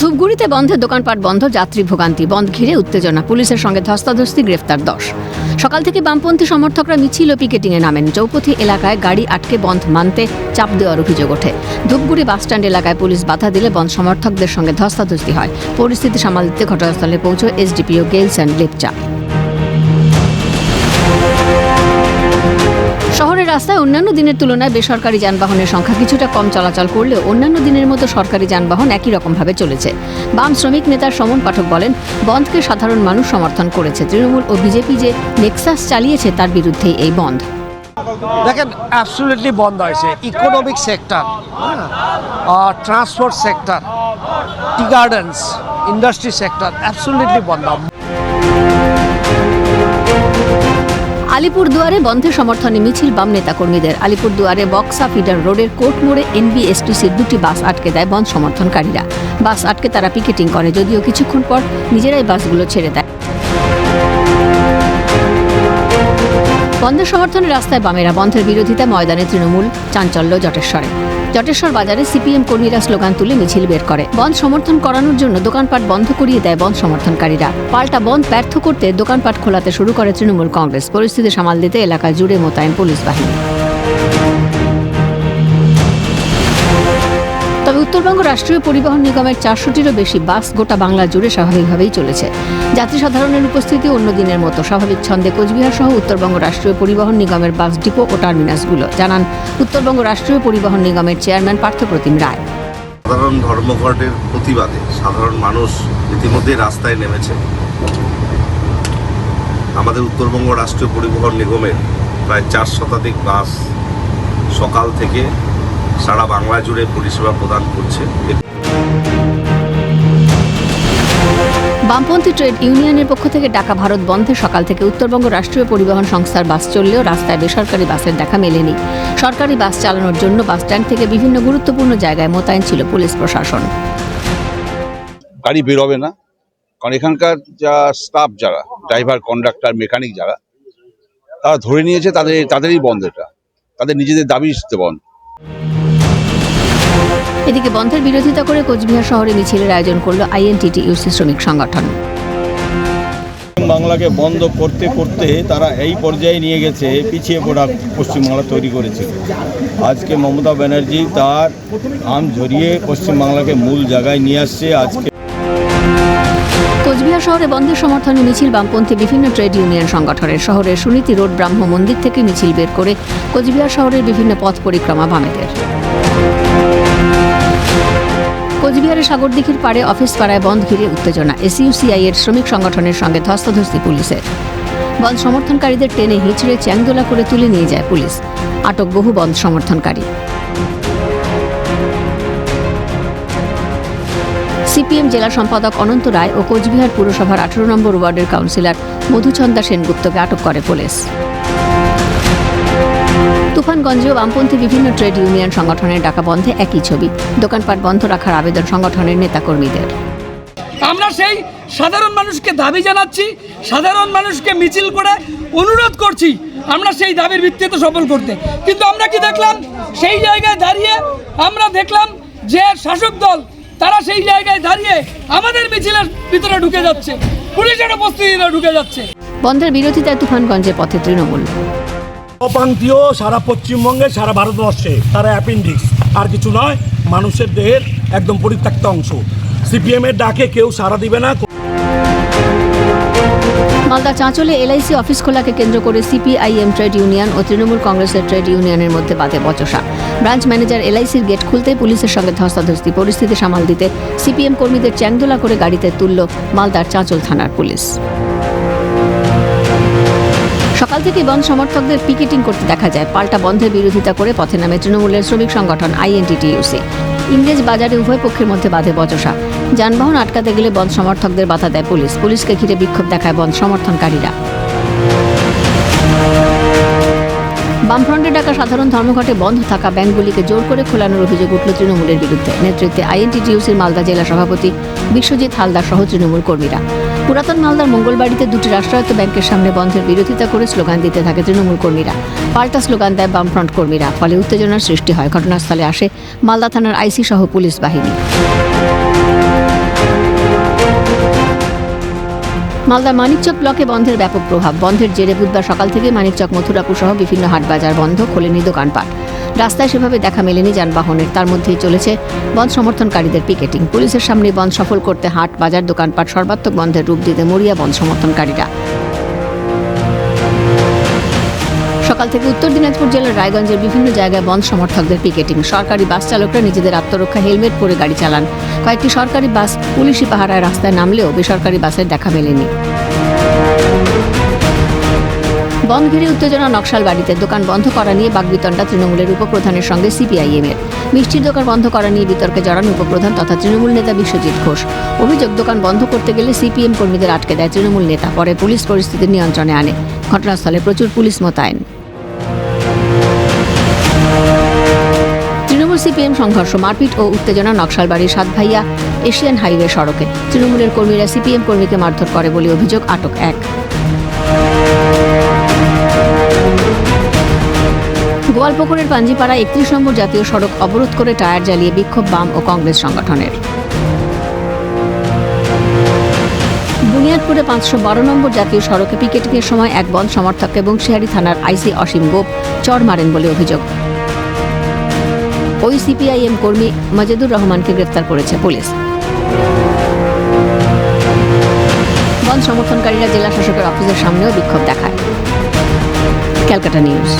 ধূপগুড়িতে বন্ধের দোকানপাট বন্ধ, যাত্রী ভোগান্তি বন্ধ ঘিরে উত্তেজনা। পুলিশের সঙ্গে ধস্তাধস্তি, গ্রেফতার দশ। সকাল থেকে বামপন্থী সমর্থকরা মিছিল ও পিকেটিংয়ে নামেন। চৌপথি এলাকায় গাড়ি আটকে বন্ধ মানতে চাপ দেওয়ার অভিযোগ ওঠে। ধূপগুড়ি বাসস্ট্যান্ড এলাকায় পুলিশ বাধা দিলে বন্ধ সমর্থকদের সঙ্গে ধস্তাধস্তি হয়। পরিস্থিতি সামাল দিতে ঘটনাস্থলে পৌঁছয় এসডিপিও গেলসন লেপচা। রাস্তায় অন্যান্য দিনের তুলনায় বেসরকারি যানবাহনের সংখ্যা কিছুটা কম চলাচল করলেও অন্যান্য দিনের মতো সরকারি যানবাহন একই রকমভাবে চলেছে। বাম শ্রমিক নেতা সমন পাঠক বলেন, বন্ধকে সাধারণ মানুষ সমর্থন করেছে। তৃণমূল ও বিজেপি যে নেক্সাস চালিয়েছে, তার বিরুদ্ধেই এই বন্ধ। দেখেন অ্যাবসুলেটলি বন্ধ হয়েছে। Economic sector transport sector tea gardens industry sector absolutely বন্ধ। আলিপুর দুয়ারে বন্ধের সমর্থনে মিছিল বাম নেতাকর্মীদের। আলিপুর দুয়ারে বক্সা ফিডার রোডের কোর্ট মোড়ে এনবিএসটিসির দুটি বাস আটকে দেয় বন্ধ সমর্থনকারীরা। বাস আটকে তারা পিকেটিং করে, যদিও কিছুক্ষণ পর নিজেরাই বাসগুলো ছেড়ে দেয়। বন্ধের সমর্থনে রাস্তায় বামেরা, বন্ধের বিরোধিতা ময়দানে তৃণমূল, চাঞ্চল্য, জটেশ্বরে। জটেশ্বর বাজারে সিপিএম কর্মীরা স্লোগান তুলে মিছিল বের করে। বন্ধ সমর্থন করানোর জন্য দোকানপাট বন্ধ করিয়ে দেয় বন্ধ সমর্থনকারীরা। পাল্টা বন্ধ ব্যর্থ করতে দোকানপাট খোলাতে শুরু করে তৃণমূল কংগ্রেস। পরিস্থিতি সামাল দিতে এলাকা জুড়ে মোতায়েন পুলিশ বাহিনী। উত্তরবঙ্গ রাষ্ট্রীয় পরিবহন নিগমের চারশোটিরও বেশি বাস গোটা বাংলা জুড়ে স্বাভাবিকভাবেই চলেছে। যাত্রী সাধারণের উপস্থিতি অন্য দিনের মতো। স্বাভাবিক ছন্দে কোচবিহার সহ উত্তরবঙ্গ রাষ্ট্রীয় পরিবহন নিগমের বাস ডিপো ও টার্মিনাসগুলো। জানান উত্তরবঙ্গ রাষ্ট্রীয় পরিবহন নিগমের চেয়ারম্যান পার্থপ্রতিম রায়। সাধারণ ধর্মঘটের প্রতিবাদে সাধারণ মানুষ ইতিমধ্যে রাস্তায় নেমেছে। আমাদের উত্তরবঙ্গ রাষ্ট্রীয় পরিবহন নিগমের প্রায় চার শতাধিক বাস সকাল থেকে সারা বাংলা জুড়ে পরিষেবা প্রদান করছে। বামপন্থী ট্রেড ইউনিয়নের পক্ষ থেকে ডাকা ভারত বন্ধে। সকাল থেকে উত্তরবঙ্গ রাষ্ট্রীয় পরিবহন সংস্থার বাস চললেও রাস্তায় বেসরকারি বাসের দেখা মেলেনি। সরকারি বাস চালানোর জন্য বাস স্ট্যান্ড থেকে বিভিন্ন গুরুত্বপূর্ণ জায়গায় মোতায়েন ছিল পুলিশ প্রশাসন। গাড়ি বেরোবে না কারণ এখানকার যা স্টাফ যারা ড্রাইভার কন্ডাক্টর মেকানিক যারা তারা ধরে নিয়েছে তাদের তাদেরই বন্ধ এটা। তাদের নিজেদের দাবি বন্ধ। এদিকে বন্ধের বিরোধিতা করে কোচবিহার শহরে মিছিলের আয়োজন করল আইএনটিটি ইউসি শ্রমিক সংগঠন। বাংলাকে বন্ধ করতে করতে তারা এই পর্যায়ে নিয়ে গেছে পিছিয়ে পড়া পশ্চিমবাংলা তৈরি করেছে। আজকে মমতা ব্যানার্জি তার আম ঝরিয়ে পশ্চিমবাংলাকে মূল জায়গায় নিয়ে আসছে আজকে। কোচবিহার শহরে বন্ধের সমর্থনে মিছিল বামপন্থী বিভিন্ন ট্রেড ইউনিয়ন সংগঠনের শহরের সুনীতি রোড ব্রাহ্ম মন্দির থেকে মিছিল বের করে কোচবিহার শহরের বিভিন্ন পথ পরিক্রমা বামেদের। কোচবিহারের সাগরদিঘির পাড়ে অফিস পাড়ায় বন্ধ ঘিরে উত্তেজনা। এসইউসিআই এর শ্রমিক সংগঠনের সঙ্গে ধস্তাধস্তি পুলিশের। বন্ধ সমর্থনকারীদের টেনে হিঁচড়ে চ্যাংদোলা করে তুলে নিয়ে যায় পুলিশ। আটক বহু বন্ধ সমর্থনকারী। সিপিএম জেলা সম্পাদক অনন্ত রায় ও কোচবিহার পুরসভার আঠারো নম্বর ওয়ার্ডের কাউন্সিলর মধুচন্দা সেনগুপ্তকে আটক করে পুলিশ। তুফানগঞ্জেও বামপন্থী বিভিন্ন ট্রেড ইউনিয়ন সংগঠনের ডাকা বন্ধে একই ছবি। দোকানপাট বন্ধ রাখার আবেদন সংগঠনের নেতাকর্মীদের। আমরা সেই সাধারণ মানুষকে দাবি জানাচ্ছি সাধারণ মানুষকে মিছিল করে অনুরোধ করছি আমরা সেই দাবির ভিত্তিতে সফল করতে। কিন্তু আমরা কি দেখলাম? সেই জায়গায় দাঁড়িয়ে আমরা দেখলাম যে শাসক দল তারা সেই জায়গায় দাঁড়িয়ে আমাদের মিছিলের ভিতরে ঢুকে যাচ্ছে পুলিশের উপস্থিতিতে ঢুকে যাচ্ছে। বন্ধের বিরোধিতায় তুফানগঞ্জে পথে তৃণমূল। অপান্তীয় সারা পশ্চিমবঙ্গে, সারা ভারতবর্ষে। তারা অ্যাপেন্ডিক্স। আর কিছু নয়, মানুষের দেহের একদম পরিত্যক্ত অংশ। সিপিএমের ডাকে কেউ সাড়া দিবে না। মালদা চাঁচলে এলআইসি অফিস খোলাকে কেন্দ্র করে সিপিআইএম ট্রেড ইউনিয়ন ও তৃণমূল কংগ্রেসের ট্রেড ইউনিয়নের মধ্যে বাধে বচসা। ব্রাঞ্চ ম্যানেজার এলআইসির গেট খুলতে পুলিশের সঙ্গে ধস্তাধস্তি। পরিস্থিতি সামাল দিতে সিপিএম কর্মীদের চ্যাংদোলা করে গাড়িতে তুলল মালদার চাঁচল থানার পুলিশ। সকাল থেকে বন্ধ সমর্থকদের পিকেটিং করতে দেখা যায়। পাল্টা বন্ধের বিরোধিতা করে পথে নামে তৃণমূলের শ্রমিক সংগঠন আইএনটিটিইউসি ইংরেজ বাজারে উভয় পক্ষের মধ্যে বাধে বচসা। যানবাহন আটকাতে গেলে বন্ধ সমর্থকদের বাধা দেয় পুলিশ। পুলিশকে ঘিরে বিক্ষোভ দেখায় বন্ধ সমর্থনকারীরা। বামফ্রন্টে ডাকা সাধারণ ধর্মঘটে বন্ধ থাকা ব্যাংকগুলিকে জোর করে খোলানোর অভিযোগ উঠল তৃণমূলের বিরুদ্ধে। নেতৃত্বে আইএনটিটিউসির মালদা জেলা সভাপতি বিশ্বজিৎ হালদার সহ তৃণমূল কর্মীরা। পুরাতন মালদার মঙ্গলবাড়িতে দুটি রাষ্ট্রায়ত্ত ব্যাংকের সামনে বন্ধের বিরোধিতা করে স্লোগান দিতে থাকে তৃণমূল কর্মীরা। পাল্টা স্লোগান দেয় বামফ্রন্ট কর্মীরা, ফলে উত্তেজনার সৃষ্টি হয়। ঘটনাস্থলে আসে মালদা থানার আইসি সহ পুলিশ বাহিনী। মালদা মানিকচক ব্লকে বন্ধের ব্যাপক প্রভাব। বন্ধের জেরে বুধবার সকাল থেকে মানিকচক, মথুরাপুর সহ বিভিন্ন হাটবাজার বন্ধ, খোলেনি দোকানপাট। রাস্তায় সেভাবে দেখা মেলেনি যানবাহনের। তার মধ্যেই চলেছে বন্ধ সমর্থনকারীদের পিকেটিং। পুলিশের সামনে বন্ধ সফল করতে হাট, বাজার, দোকানপাট, সর্বাত্মক বন্ধের রূপ দিতে মরিয়া বন্ধ সমর্থনকারীরা। সকাল থেকে উত্তর দিনাজপুর জেলার রায়গঞ্জের বিভিন্ন জায়গায় বন্ধ সমর্থকদের পিকেটিং। সরকারি বাস চালকরা নিজেদের আত্মরক্ষা হেলমেট পরে গাড়ি চালান। কয়েকটি সরকারি বাস পুলিশি পাহারায় রাস্তায় নামলেও বেসরকারি বাসের দেখা মেলেনি। বন্ধ ঘিরে উত্তেজনা, নকশাল বাড়িতে দোকান বন্ধ করা নিয়ে বাগবিতণ্ডা তৃণমূলের উপপ্রধানের সঙ্গে সিপিআইএম এর। মিষ্টির দোকান বন্ধ করা নিয়ে বিতর্কে জড়ান উপপ্রধান তথা তৃণমূল নেতা বিশ্বজিৎ ঘোষ। অভিযোগ, দোকান বন্ধ করতে গেলে সিপিএম কর্মীদের আটকে দেয় তৃণমূল নেতা, পরে পুলিশ পরিস্থিতি নিয়ন্ত্রণে আনে। ঘটনাস্থলে প্রচুর পুলিশ মোতায়েন। তৃণমূল সিপিএম সংঘর্ষ, মারপিট ও উত্তেজনা নকশালবাড়ির সাতভাইয়া এশিয়ান হাইওয়ে সড়কে। তৃণমূলের কর্মীরা সিপিএম কর্মীকে মারধর করে বলে অভিযোগ, আটক এক। গোয়ালপুকুরের পাঞ্জিপাড়া একত্রিশ নম্বর জাতীয় সড়ক অবরোধ করে টায়ার জ্বালিয়ে বিক্ষোভ বাম ও কংগ্রেস সংগঠনের। বুনিয়াদপুরে পাঁচশো বারো নম্বর জাতীয় সড়কে পিকেটিংয়ের সময় এক বন সমর্থক এবং শিহারি থানার আইসি অসীম গোপ চর মারেন বলে অভিযোগ। ওই সিপিআইএম কর্মী মাজেদুর রহমানকে গ্রেফতার করেছে পুলিশ। বন সমর্থনকারীরা জেলা শাসকের অফিসের সামনেও বিক্ষোভ দেখায়। ক্যালকাটা নিউজ।